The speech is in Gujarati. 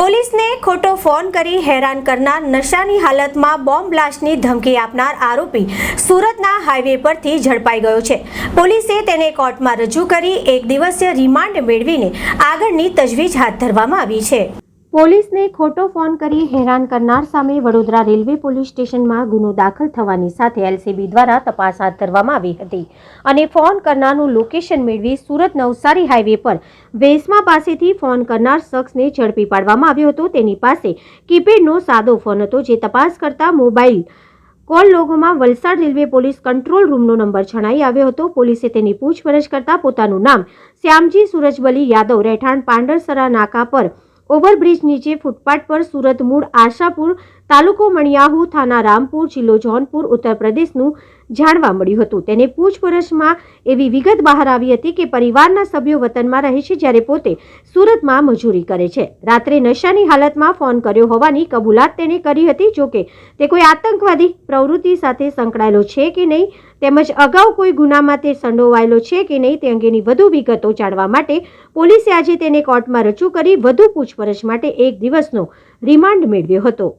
પોલીસને ખોટો ફોન કરી હેરાન કરનાર નશાની હાલતમાં બોમ્બ બ્લાસ્ટની ધમકી આપનાર આરોપી સુરતના હાઈવે પરથી ઝડપાઈ ગયો છે. પોલીસે તેને કોર્ટમાં રજૂ કરી એક દિવસીય રિમાન્ડ મેળવીને આગળની તજવીજ હાથ ધરવામાં આવી છે. પોલીસને ખોટો ફોન કરી હેરાન કરનાર સામે વડોદરા રેલવે પોલીસ સ્ટેશનમાં ગુનો દાખલ થવાની સાથે એલસીબી દ્વારા તપાસ હાથ ધરવામાં આવી હતી અને ફોન કરનારનું લોકેશન મેળવી સુરત નવસારી હાઈવે પર વેસમા પાસેથી ફોન કરનાર શખ્સને ઝડપી પાડવામાં આવ્યો હતો. તેની પાસે કીપેડનો સાદો ફોન હતો જે તપાસ કરતા મોબાઈલ કોલ લોગોમાં વલસાડ રેલવે પોલીસ કંટ્રોલ રૂમનો નંબર જણાઈ આવ્યો હતો. પોલીસે તેની પૂછપરછ કરતા પોતાનું નામ શ્યામજી સુરજબલી યાદવ, રહેઠાણ પાંડરસરા, નાકા પર ઓવરબ્રિજ નીચે ફૂટપાથ પર સુરત મૂળ આશાપુર તાલુકો મણિયાહુ થાના રામપુર જિલ્લો જૌનપુર, ઉત્તર પ્રદેશનું જાણવા મળ્યું હતું. તેને પૂછપરછમાં એવી વિગત બહાર આવી હતી કે પરિવારના સભ્યો વતનમાં રહે છે જ્યારે પોતે સુરતમાં મજૂરી કરે છે. રાત્રે નશાની હાલતમાં ફોન કર્યો હોવાની કબૂલાત તેણે કરી હતી. જોકે તે કોઈ આતંકવાદી પ્રવૃત્તિ સાથે સંકળાયેલો છે કે નહીં, તેમજ અગાઉ કોઈ ગુનામાં તે સંડોવાયેલો છે કે નહીં તે અંગેની વધુ વિગતો જાણવા માટે પોલીસે આજે તેને કોર્ટમાં રજૂ કરી વધુ પૂછપરછ માટે એક દિવસનો રિમાન્ડ મેળવ્યો હતો.